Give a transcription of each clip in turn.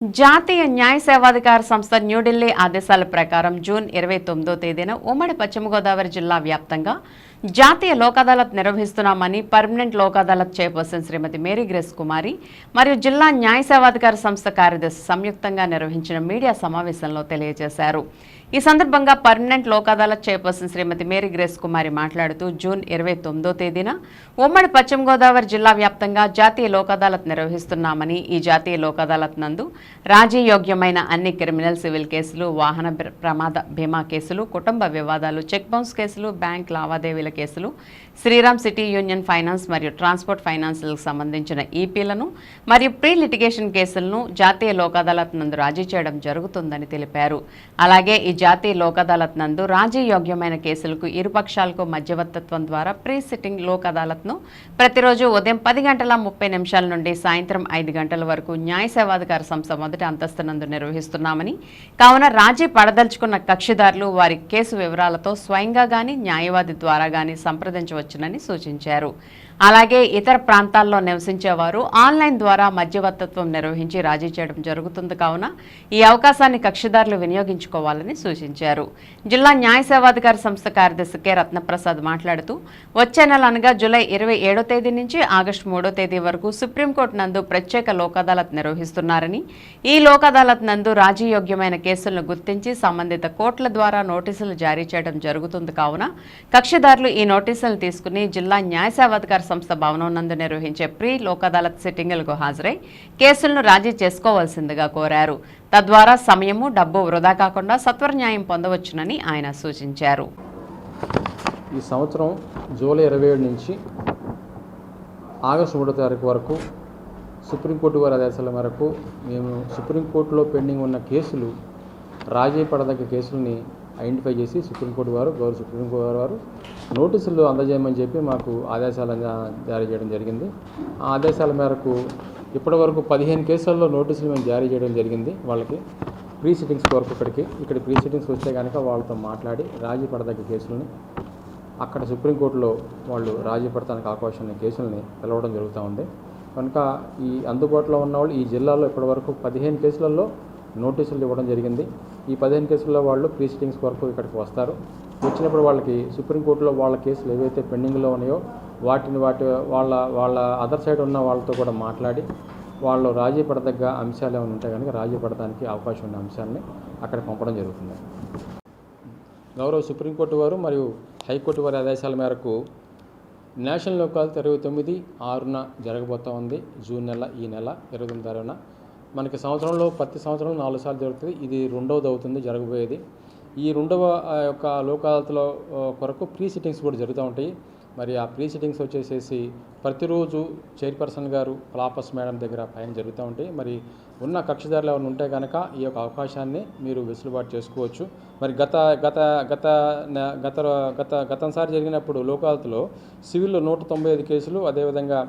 జాతీయ న్యాయ సేవాధికార సంస్థ న్యూఢిల్లీ ఆదేశాల ప్రకారం జూన్ ఇరవై తొమ్మిదో తేదీన ఉమ్మడి పశ్చిమ గోదావరి జిల్లా వ్యాప్తంగా జాతీయ లోక్ అదాలత్ నిర్వహిస్తున్నామని permanent Lok Adalat chairperson Shrimati Mary Grace Kumari మరియు జిల్లా న్యాయ సేవాధికార సంస్థ కార్యదర్శి సంయుక్తంగా నిర్వహించిన మీడియా సమావేశంలో తెలియజేశారు. ఈ సందర్భంగా permanent Lok Adalat chairperson Shrimati Mary Grace Kumari మాట్లాడుతూ జూన్ ఇరవై తొమ్మిదో తేదీన ఉమ్మడి పశ్చిమ గోదావరి జిల్లా వ్యాప్తంగా జాతీయ లోక్ అదాలత్ నిర్వహిస్తున్నామని ఈ జాతీయ లోక్ అదాలత్ నందు రాజీయోగ్యమైన అన్ని క్రిమినల్ సివిల్ కేసులు వాహన ప్రమాద బీమా కేసులు కుటుంబ వివాదాలు చెక్ బౌన్స్ కేసులు బ్యాంక్ లావాదేవీల కేసులు. శ్రీరామ్ సిటీ యూనియన్ ఫైనాన్స్ మరియు ట్రాన్స్పోర్ట్ ఫైనాన్స్లకు సంబంధించిన ఈపీలను మరియు ప్రీ లిటిగేషన్ కేసులను జాతీయ లోక్ అదాలత్ నందు రాజీ చేయడం జరుగుతుందని తెలిపారు. అలాగే ఈ జాతీయ లోక్ అదాలత్ నందు రాజీయోగ్యమైన కేసులకు ఇరుపక్షాలకు మధ్యవర్తత్వం ద్వారా ప్రీ సిట్టింగ్ లోక్ అదాలత్ను ప్రతిరోజు ఉదయం పది గంటల ముప్పై నిమిషాల నుండి సాయంత్రం ఐదు గంటల వరకు న్యాయ సేవాధికార సంస్థ మొదటి అంతస్తు నందు నిర్వహిస్తున్నామని కావున రాజీ పడదలుచుకున్న కక్షిదారులు వారి కేసు వివరాలతో స్వయంగా గాని న్యాయవాది ద్వారా కానీ సంప్రదించవచ్చునని సూచించారు. అలాగే ఇతర ప్రాంతాల్లో నివసించేవారు ఆన్లైన్ ద్వారా మధ్యవర్తత్వం నిర్వహించి రాజీ చేయడం జరుగుతుంది కావున ఈ అవకాశాన్ని కక్షిదారులు వినియోగించుకోవాలని సూచించారు. జిల్లా న్యాయ సేవాధికార సంస్థ కార్యదర్శి కె. రత్నప్రసాద్ మాట్లాడుతూ వచ్చే నెల అనగా జూలై ఇరవై ఏడో తేదీ నుంచి ఆగస్టు మూడో తేదీ వరకు సుప్రీంకోర్టు నందు ప్రత్యేక లోక్ అదాలత్ నిర్వహిస్తున్నారని ఈ లోక్ అదాలత్ నందు రాజీయోగ్యమైన కేసులను గుర్తించి సంబంధిత కోర్టుల ద్వారా నోటీసులు జారీ చేయడం జరుగుతుంది కావున కక్షిదారులు ఈ నోటీసులను తీసుకుని జిల్లా న్యాయ సేవాధికార సంస్థ భవనం నందు నిర్వహించే ప్రీ లోక్ అదాలత్ సిట్టింగులకు హాజరై కేసులను రాజీ చేసుకోవాల్సిందిగా కోరారు. తద్వారా సమయము డబ్బు వృధా కాకుండా సత్వర న్యాయం పొందవచ్చునని ఆయన సూచించారు. ఈ సంవత్సరం జూలై ఇరవై ఏడు నుంచి ఆగస్టు మూడో తారీఖు వరకు సుప్రీంకోర్టు వారి ఆదేశాల మేరకు మేము సుప్రీంకోర్టులో పెండింగ్ ఉన్న కేసులు రాజీ పడదగ్గ కేసుల్ని ఐడెంటిఫై చేసి సుప్రీంకోర్టు వారు గౌరవ సుప్రీంకోర్టు వారు నోటీసులు అందజేయమని చెప్పి మాకు ఆదేశాలు జా- జారీ చేయడం జరిగింది. ఆ ఆదేశాల మేరకు ఇప్పటివరకు పదిహేను కేసుల్లో నోటీసులు మేము జారీ చేయడం జరిగింది వాళ్ళకి. ప్రీ సిట్టింగ్స్ వరకు ఇక్కడికి ఇక్కడ ప్రీ సిట్టింగ్స్ వస్తే కనుక వాళ్ళతో మాట్లాడి రాజీ పడదగ్గ కేసులని అక్కడ సుప్రీంకోర్టులో వాళ్ళు రాజీ పడటానికి అవకాశం ఉన్న కేసుల్ని పిలవడం జరుగుతూ ఉంది. కనుక ఈ అందుబాటులో ఉన్న వాళ్ళు ఈ జిల్లాలో ఇప్పటివరకు పదిహేను కేసులలో నోటీసులు ఇవ్వడం జరిగింది. ఈ పదిహేను కేసుల్లో వాళ్ళు ప్రీ సిట్టింగ్స్ వరకు ఇక్కడికి వస్తారు. వచ్చినప్పుడు వాళ్ళకి సుప్రీంకోర్టులో వాళ్ళ కేసులు ఏవైతే పెండింగ్లో ఉన్నాయో వాటిని వాటి వాళ్ళ వాళ్ళ అదర్ సైడ్ ఉన్న వాళ్ళతో కూడా మాట్లాడి వాళ్ళు రాజీ పడదగ్గ అంశాలు ఏమైనా ఉంటే కనుక రాజీ పడడానికి అవకాశం ఉన్న అంశాలని అక్కడ పంపడం జరుగుతుంది. గౌరవ సుప్రీంకోర్టు వారు మరియు హైకోర్టు వారి ఆదేశాల మేరకు నేషనల్ లోకాలు ఇరవై తొమ్మిది ఆరున జరగబోతూ ఉంది. జూన్ నెల ఈ నెల ఇరవై తొమ్మిది మనకి సంవత్సరంలో ప్రతి సంవత్సరం నాలుగు సార్లు జరుగుతుంది. ఇది రెండవది అవుతుంది జరగబోయేది. ఈ రెండవ ఆ, యొక్క లోకాలతో కొరకు ప్రీ సిట్టింగ్స్ కూడా జరుగుతూ ఉంటాయి. మరి ఆ ప్రీ సిట్టింగ్స్ వచ్చేసేసి ప్రతిరోజు చైర్పర్సన్ గారు ప్లాపస్ మేడం దగ్గర పైన జరుగుతూ ఉంటాయి. మరి ఉన్న కక్షిదారులు ఎవరు ఉంటే కనుక ఈ యొక్క అవకాశాన్ని మీరు వెసులుబాటు చేసుకోవచ్చు. మరి గత గత గత గత గత గతంసారి జరిగినప్పుడు లోకాలతో సివిల్లో నూట తొంభై ఐదు కేసులు అదేవిధంగా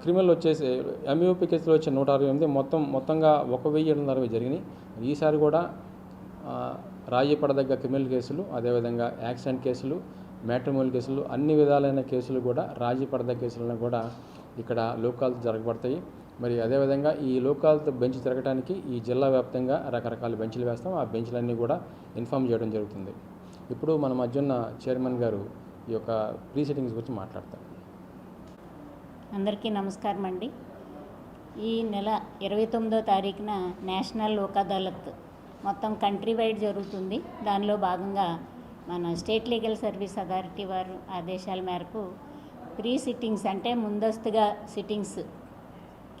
క్రిమినల్ వచ్చేసి ఎంయూపీ కేసులు వచ్చే నూట అరవై ఎనిమిది మొత్తం మొత్తంగా ఒక వెయ్యి ఏడు వందల అరవై జరిగినాయి. ఈసారి కూడా ఆ, రాజీ పడదగ్గ క్రిమినల్ కేసులు అదేవిధంగా యాక్సిడెంట్ కేసులు మ్యాట్రిమోనల్ కేసులు అన్ని విధాలైన కేసులు కూడా రాజీ పడదగ్గ కేసులను కూడా ఇక్కడ లోకాలతో జరగబడతాయి. మరి అదేవిధంగా ఈ లోకాలతో బెంచ్ తిరగడానికి ఈ జిల్లా వ్యాప్తంగా రకరకాల బెంచ్లు వేస్తాం. ఆ బెంచ్లన్నీ కూడా ఇన్ఫామ్ చేయడం జరుగుతుంది. ఇప్పుడు మన మధ్య ఉన్న చైర్మన్ గారు ఈ యొక్క ప్రీ సెట్టింగ్స్ గురించి మాట్లాడతారు. అందరికీ నమస్కారం అండి. ఈ నెల ఇరవై తొమ్మిదో తారీఖున నేషనల్ లోక్ అదాలత్ మొత్తం కంట్రీ వైడ్ జరుగుతుంది. దానిలో భాగంగా మన స్టేట్ లీగల్ సర్వీస్ అథారిటీ వారు ఆదేశాల మేరకు ప్రీ సిట్టింగ్స్ అంటే ముందస్తుగా సిట్టింగ్స్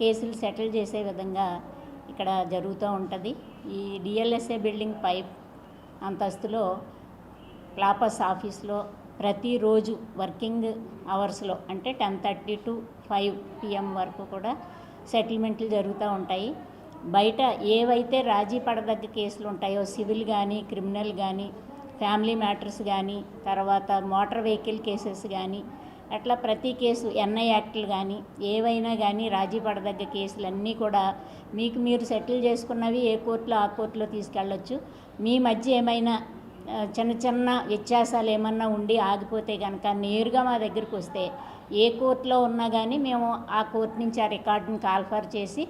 కేసులు సెటిల్ చేసే విధంగా ఇక్కడ జరుగుతూ ఉంటుంది. ఈ డిఎల్ఎస్ఏ బిల్డింగ్ పైప్ అంతస్తులో క్లాపస్ ఆఫీస్లో ప్రతిరోజు వర్కింగ్ అవర్స్లో అంటే ten thirty to five PM వరకు కూడా సెటిల్మెంట్లు జరుగుతూ ఉంటాయి. బయట ఏవైతే రాజీ పడదగ్గ కేసులు ఉంటాయో సివిల్ కానీ క్రిమినల్ కానీ ఫ్యామిలీ మ్యాటర్స్ కానీ తర్వాత మోటార్ వెహికల్ కేసెస్ కానీ అట్లా ప్రతి కేసు ఎన్ఐ యాక్ట్లు కానీ ఏవైనా కానీ రాజీ పడదగ్గ కేసులన్నీ కూడా మీకు మీరు సెటిల్ చేసుకున్నవి ఏ కోర్టులో ఆ కోర్టులో తీసుకెళ్ళొచ్చు. మీ మధ్య ఏమైనా చిన్న చిన్న వ్యత్యాసాలు ఏమన్నా ఉండి ఆగిపోతే కనుక నేరుగా మా దగ్గరికి వస్తే ఏ కోర్టులో ఉన్నా కానీ మేము ఆ కోర్టు నుంచి ఆ రికార్డుని కాల్ఫర్ చేసి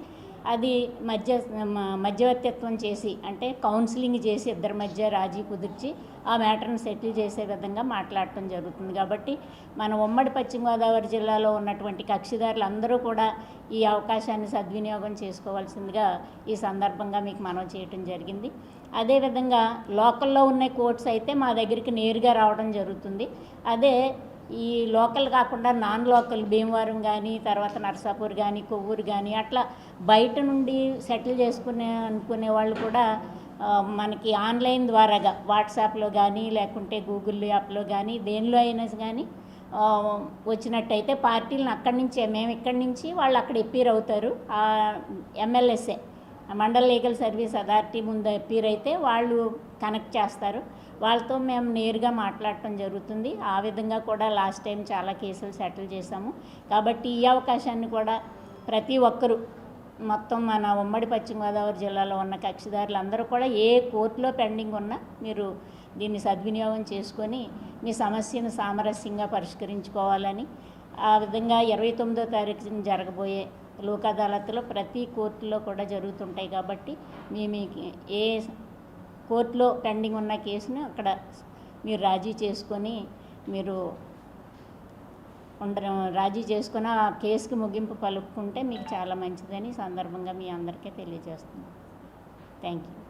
అది మధ్య మ- మధ్యవర్తిత్వం చేసి అంటే కౌన్సిలింగ్ చేసి ఇద్దరి మధ్య రాజీ కుదిర్చి ఆ మ్యాటర్ని సెటిల్ చేసే విధంగా మాట్లాడటం జరుగుతుంది. కాబట్టి మన ఉమ్మడి పశ్చిమ గోదావరి జిల్లాలో ఉన్నటువంటి కక్షిదారులు అందరూ కూడా ఈ అవకాశాన్ని సద్వినియోగం చేసుకోవాల్సిందిగా ఈ సందర్భంగా మీకు మనం చేయటం జరిగింది. అదేవిధంగా లోకల్లో ఉన్న కోర్ట్స్ అయితే మా దగ్గరికి నేరుగా రావడం జరుగుతుంది. అదే ఈ లోకల్ కాకుండా నాన్ లోకల్ భీమవరం కానీ తర్వాత నర్సాపూర్ కానీ కొవ్వూరు కానీ అట్లా బయట నుండి సెటిల్ చేసుకునే అనుకునే వాళ్ళు కూడా మనకి ఆన్లైన్ ద్వారాగా వాట్సాప్లో కానీ లేకుంటే గూగుల్ యాప్లో కానీ దేనిలో అయినా కానీ వచ్చినట్టయితే పార్టీలను అక్కడి నుంచే మేము ఇక్కడి నుంచి వాళ్ళు అక్కడ ఎప్పీర్ అవుతారు. ఎమ్మెల్యేసే మండల్ లీగల్ సర్వీస్ అథారిటీ ముందు ఎప్పీర్ అయితే వాళ్ళు కనెక్ట్ చేస్తారు. వాళ్ళతో మేము నేరుగా మాట్లాడటం జరుగుతుంది. ఆ విధంగా కూడా లాస్ట్ టైం చాలా కేసులు సెటిల్ చేశాము. కాబట్టి ఈ అవకాశాన్ని కూడా ప్రతి ఒక్కరూ మొత్తం మన ఉమ్మడి పశ్చిమ గోదావరి జిల్లాలో ఉన్న కక్షిదారులు అందరూ కూడా ఏ కోర్టులో పెండింగ్ ఉన్నా మీరు దీన్ని సద్వినియోగం చేసుకొని మీ సమస్యను సామరస్యంగా పరిష్కరించుకోవాలని ఆ విధంగా ఇరవై తొమ్మిదో తారీఖున జరగబోయే లోక్ అదాలత్లో ప్రతి కోర్టులో కూడా జరుగుతుంటాయి కాబట్టి మీ మీకు ఏ కోర్టులో పెండింగ్ ఉన్న కేసును అక్కడ మీరు రాజీ చేసుకొని మీరు ఉండడం రాజీ చేసుకుని ఆ కేసుకి ముగింపు పలుపుకుంటే మీకు చాలా మంచిదని సందర్భంగా మీ అందరికీ తెలియజేస్తున్నాను. Thank you.